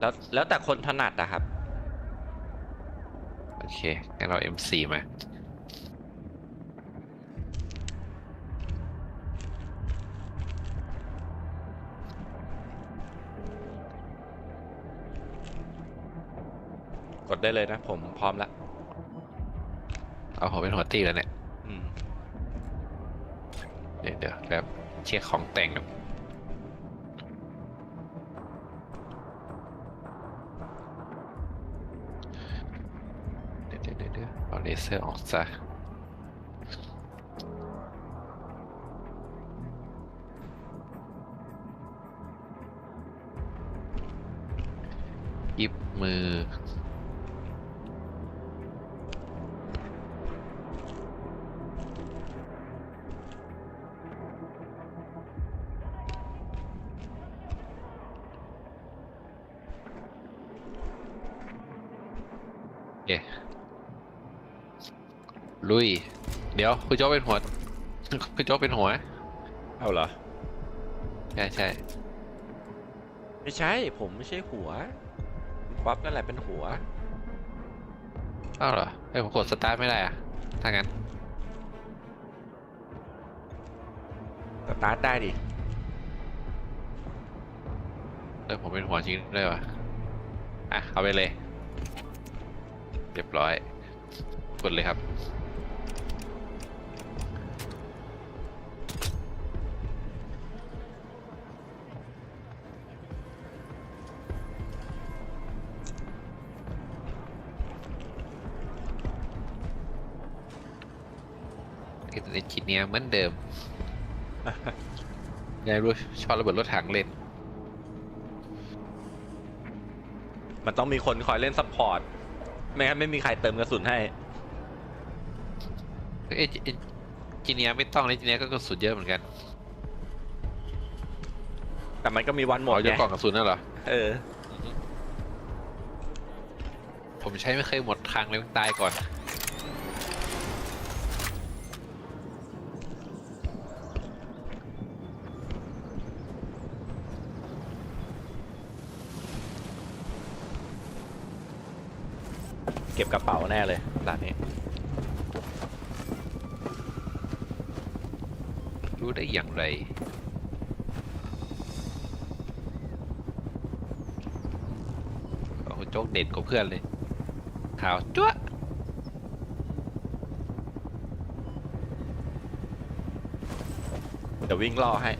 แล้วแล้วแต่คนถนัดอะครับ โอเคงั้นเรา M4 มา กดได้เลยนะ ผมพร้อมแล้ว เอาผมเป็นหัวตีแล้วเนี่ย อืม เดี๋ยวเดี๋ยวแบบเช็คของแต่งก่อน ดี๋ยวเอาเลเซอร์ออกซะหยิบมือ โอเค ลุย เดี๋ยวคุณโจ๊กเป็นหัวคุณโจ๊กเป็นหัว เอาเหรอ ใช่ใช่ไม่ใช่ ผมไม่ใช่หัวป๊อปนั่นแหละเป็นหัวอ้าวเหรอเอ้ยผมกดสตาร์ทไม่ได้อะถ้างั้น สตาร์ทได้ดิ เออผมเป็นหัวจริงด้วยวะอะ เอาไปเลย เรียบร้อย กดเลยครับ อนจิเนียร์เหมือนเดิมยายรู้ชอบระเบิดรถถังเล่น มันต้องมีคนคอยเล่นซัพพอร์ต ไม่งั้นไม่มีใครเติมกระสุนให้ เอยเอนจิเนียร์ไม่ต้องเลยจิเนียร์ก็กระสุนเยอะเหมือนกัน แต่มันก็มีวันหมดอ๋อเยไงอะกล่องกระสุนนั่นเหรอ เออ ผมใช้ไม่เคยหมดครั้งเลยตายก่อน ก็บกระเป๋าแน่เลยร้านนี้ รู้ได้อย่างไร โอ้โหโจ๊กเด่นกว่าเพื่อนเลย ขาวจ้วะเดี๋ยววิ่งล่อให้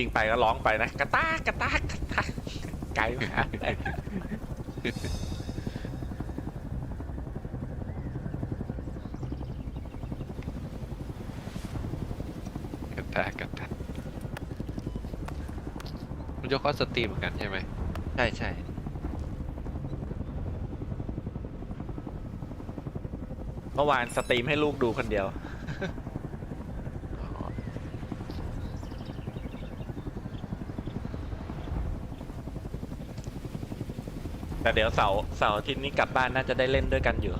วิ่งไปก็ร้องไปนะกระตากกระตากกระตากไกลมากกันตากันตาคุณโจ๊กก็สตรีมเหมือนกันใช่ไหมใช่ใช่เมื่อวานสตรีมให้ลูกดูคนเดียว แต่เดี๋ยวเสาร์เสาร์อาทิตย์นี้กลับบ้านน่าจะได้เล่นด้วยกันอยู่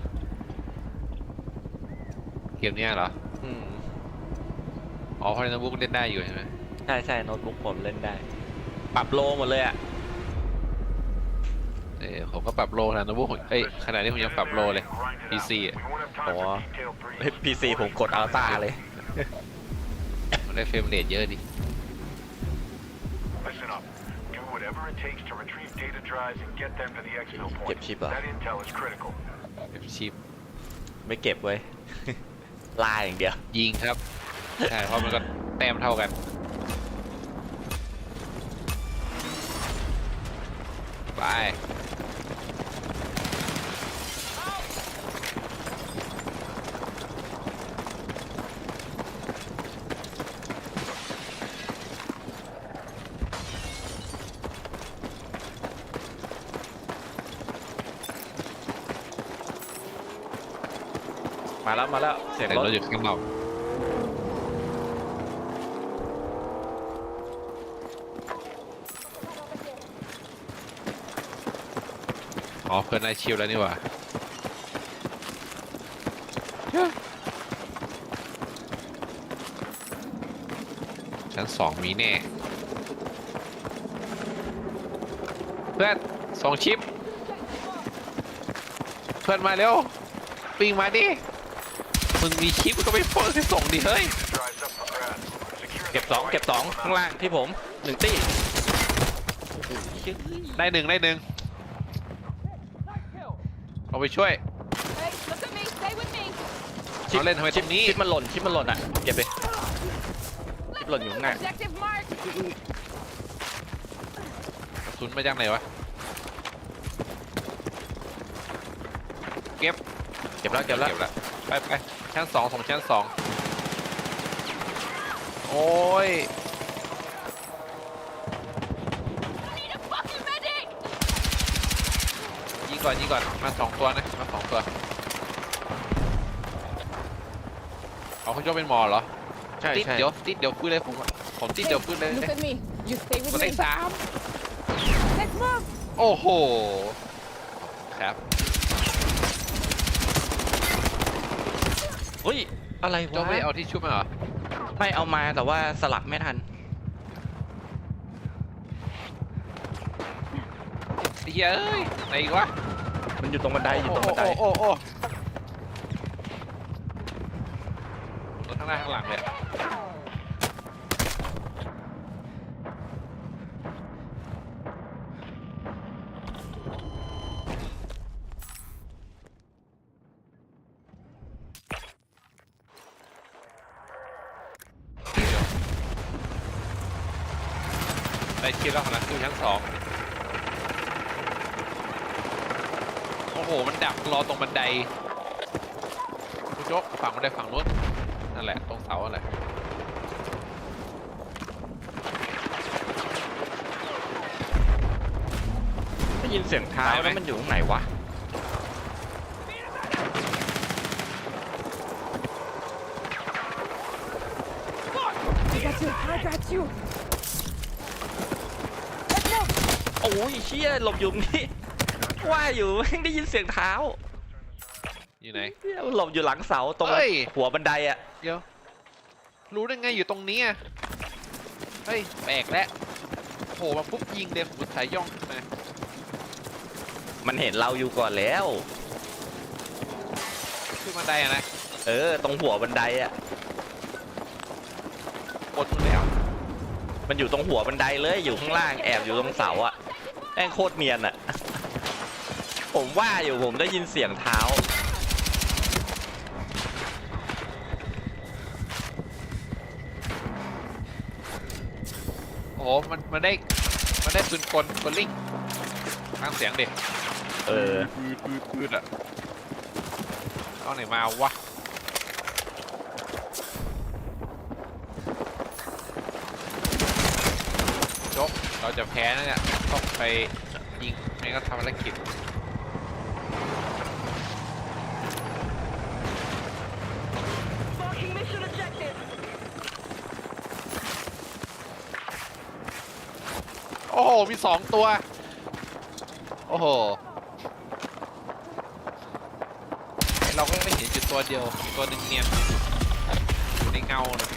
เกมเนี้ยเหรอ อืมอ๋อเพราะในโน้ตบุ๊กเล่นได้อยู่ใช่ไหมใช่ใช่โน้ตบุ๊กผมเล่นได้ ปรับโลหมดเลยอะเออผมก็ปรับโลนะโน้ตบุ๊กผมเอ้ยขนาดนี้ผมยังปรับโลเลย PC อะโอ้พีซีผมกดอัลต้าเลย มันได้เฟรมเรทเยอะดิ Listen up. Do whatever it takes to retrieve data drives and get them to the exfil point. เก็บชิปเหรอ That intel is critical. เฟรมชิปไม่เก็บไว้ยลายอย่างเดียว ยิงครับใช่เพราะมันก็แต้มเท่ากัน ไป แล้วมาแล้วเสียงแต่รถเราอยู่ข้างนอกอ๋อเพื่อนได้ชิวแล้วนี่หว่าชั้นสองมีแน่ เพื่อนส่งชิป เพื่อนมาเร็ว ปิงมาดิ มึงมีชิปก็ไปโฟนให้ส่งดิเฮ้ย Drives up for grabs. Secure the เก็บสอง point. เก็บสองข้างล่างที่ผมหนึ่งตี้โอ้โหเชี่ยได้หนึ่งได้หนึ่งเอาไปช่วย Hey, look at me. Stay with me. เอาเล่นทำไมตรงนี้ ชิปมันหล่นชิปมันหล่นอะเก็บเลยชิปหล่นอยู่ข้างหน้า Objective mark. กระสุนมาจากไหนวะ เก็บเก็บแล้วเก็บแล้วเก็บแล้ว ไปไป ชั้นสองส่งชั้นสองโอ้ย I need a fucking medic. ยิงก่อนยิงก่อน มาสองตัวนะ มาสองตัว เอาคุณโจเป็นหมอเหรอ ใช่ติดใช่เดี๋ยวติดเดี๋ยวฟื้นเลยผมผมติดเดี๋ยวฟื้นเลย Look at me. You stay ก with ดเล me. ขสาม Let's move. โอ้โหครับ เฮ้ย อะไรโจวะ ไม่ได้เอาที่ชุบมาเหรอไม่เอามาแต่ว่าสลักไม่ทัน ไอ้เหี้ยเอ้ยไหนอีกวะมันอยู่ตรงบันไดอยู่ตรงบันได โอ้โอ้โอ้โอ้ข้างหน้าข้างหลังเลยอะ ได้คิดแล้วขนาดขึ้นชั้นสองโอ้โห มันดักรอตรงบันไดคุณโจ๊กฝั่งบันไดฝั่งนู้นนั่นแหละ ตรงเสาอะไรได้ยินเสียงเท้าไปไหม แล้วมันอยู่ตรงไหนวะ I got you. I got you. Let's move. โอ้ยเชี่ยหลบอยู่นี่ว่าอยู่แม่งได้ยินเสียงเท้าอยู่ไหน เหี้ยมันหลบอยู่หลังเสาตรงเฮ้ย หัวบันไดอะเดี๋ยว รู้ได้ไงอยู่ตรงนี้อะเฮ้ยแปลกแล้วโผล่มาปุ๊บยิงเด็ผมสายย่องขึ้นมามันเห็นเราอยู่ก่อนแล้ว ขึ้นบันไดอะนะเออ ตรงหัวบันไดอะกดมันแล้วมันอยู่ตรงหัวบันไดเลยอยู่ข้างล่างแอบอยู่ตรงเสาอะแม่งโคตรเนียนอะผมว่าอยู่ผมได้ยินเสียงเท้า โอ้โหมันมันได้มันได้ปืนกลกลลิงฟังเสียงเด็กเออปืนปืนปืนอะเอาไหนมาวะ โจ๊กเราจะแพ้นะเนี่ยต้องไปยิงไม่ก็ทำภารกิจ Marking mission objective. โอ้โห มีสองตัว โอ้โห เราก็ไม่เห็นจุดตัวเดียวมีตัวหนึ่งเนียนอยู่ในเงานะ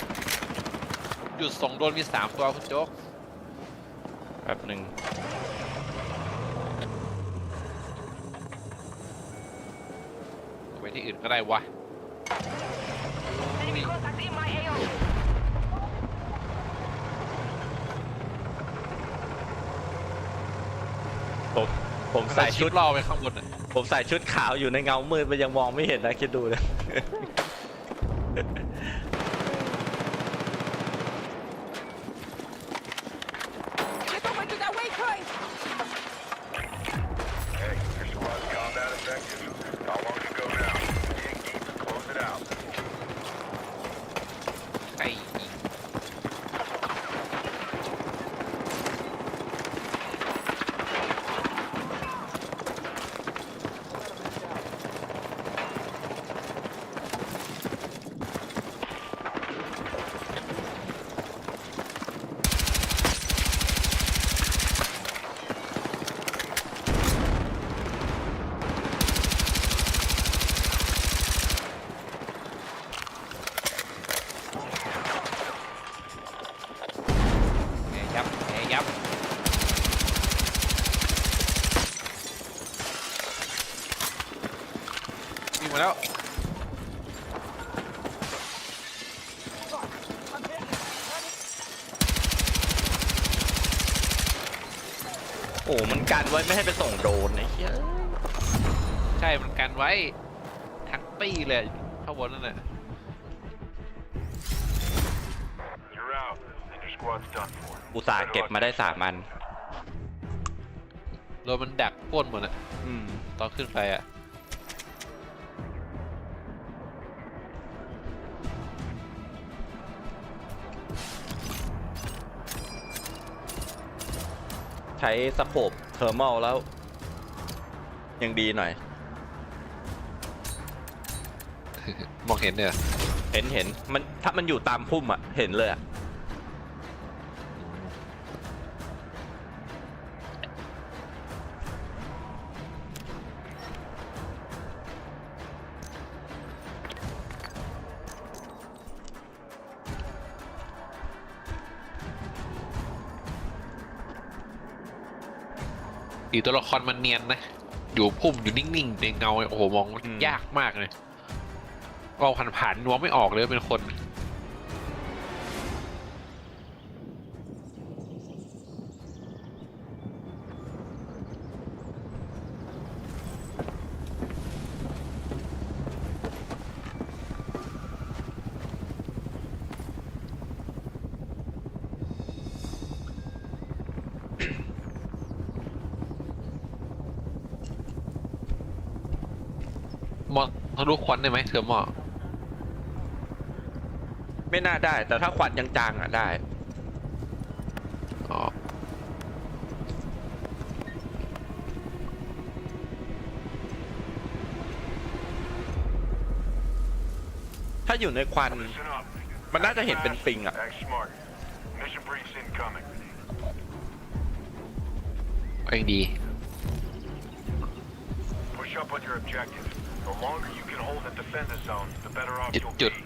หยุดส่งโดนมีสามตัวคุณโจ๊ก แป๊บหนึ่งไปที่อื่นก็ได้วะ Enemy contact in my AO. ผมผมใส่ใส่ชุชุดดรอไปข้างบนอะผมใส่ชุดขาวอยู่ในเงามืดมันยังมองไม่เห็นนะคิดดูนะ Get over to that waypoint. Hey, your squad's combat effective. How long to go now? Dig deep and close it out. ใครยิง มาแล้วโอ้มันกันไว้ไม่ให้ไปส่งโดรนไอ้เหี้ยใช่มันกันไว้ทั้งตี้เลยข้างบนนั่นแหละ You're out, and your squad's done for. อุตส่าห์เก็บมาได้สามอัน โดนมันดักปล้นหมดอะอืม ตอนขึ้นไปอะ ใช้สโคปเทอร์มอลแล้ว ยังดีหน่อย มองเห็นเนี่ย เห็นเห็นมันถ้ามันอยู่ตามพุ่มอะเห็นเลยอะ อีตัวละครมันเนียนนะ อยู่พุ่มอยู่นิ่งๆในเงาโอ้โหมองอืมยากมากเลยมองผ่านๆนัวไม่ออกเลยว่าเป็นคน ทะลุควันได้ไหมเธอหมอไม่น่าได้ แต่ถ้าควันจางๆอะได้อ๋อถ้าอยู่ในควัน Listen up. มันน่าจะเห็นเป็นปิงอะ Act smart. Mission briefs incoming. ไอ้ดี Push up on your objective. The longer you can hold and defend the zone, the better off จุด you'll จุด be.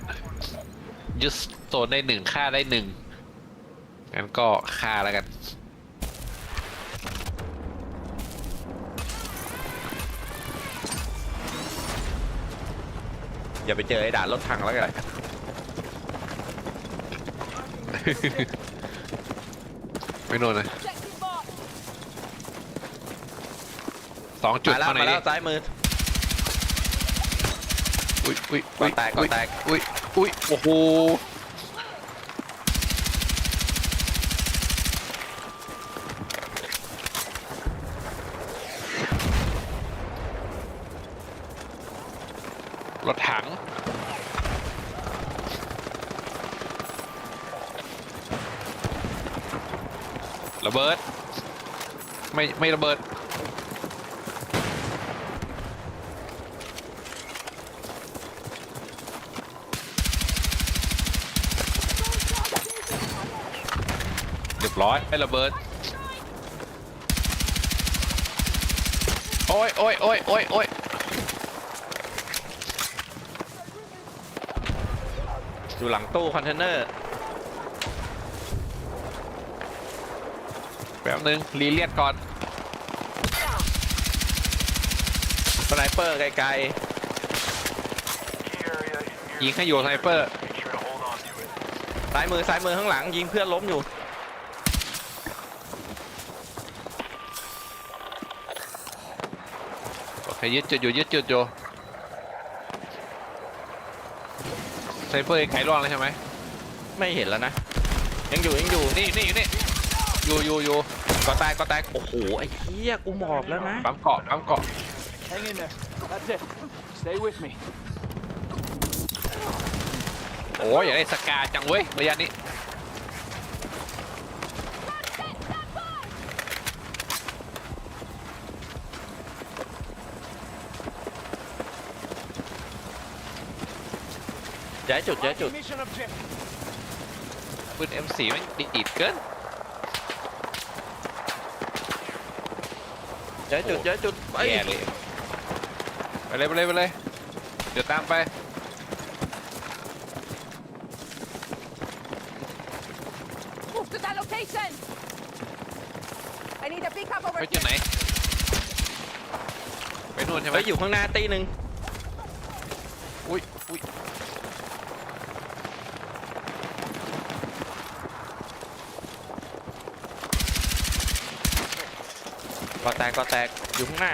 ยึดโซนได้หนึ่งฆ่าได้หนึ่งงั้นก็ฆ่าแล้วกัน อย่าไปเจอไอ้ด่านรถถังแล้วกัน ไม่โดนนะ Objective mark. สองจุดมาแล้วเท่าไหร่มาแล้ดิวซ้ายมือ อุ้ยอุ้ยก่อนแตกก่อนแตก อุ้ยอุ้ยโอ้โหรถถังระเบิด ไม่ไม่ระเบิด ร้อยไอ้ระเบิด โอ้ยโอ้ยโอ้ยโอ้ยโอ้ยอยู่หลังตู้คอนเทนเนอร์ แป๊บนึง รีเลียดก่อน สไนเปอร์ไกล Key area in ยิงให้อยู่สไนเปอร์ ซ้ายมือซ้ายมือข้างหลัง ยิงเพื่อนล้มอยู่ โอเคยึดจุดอยู่ยึดจุดอยู่สไนเปอร์ไขร่วงเลยใช่ไหมไม่เห็นแล้วนะ ยังอยู่ยังอยู่นี่นี่อยู่นี่อยู่อยู่อยู่ก็แตกก็แตกโอ้โหไอ้เหี้ยกูหมอบแล้วนะปั๊มเกาะปั๊มเกาะ Hang in there. That's it. Stay with me. โอ้ยอยากได้สกาจังเว้ยระยะนี้ ย้ายจุดย้ายจุด Mission objective. ปืน M4 แม่งดีดเกินย้ายจุดย้ายจุดไปแย่เลยไปเลยไปเลยไปเลยเดี๋ยวตามไป Move to that location. I need a pickup over ไปจุด here. ไหนไปนู่นใช่ไหมไปอยู่ข้างหน้าตีหนึ่งอุ้ยอุ้ย ก็แตกก็แตกอยู่ข้างหน้า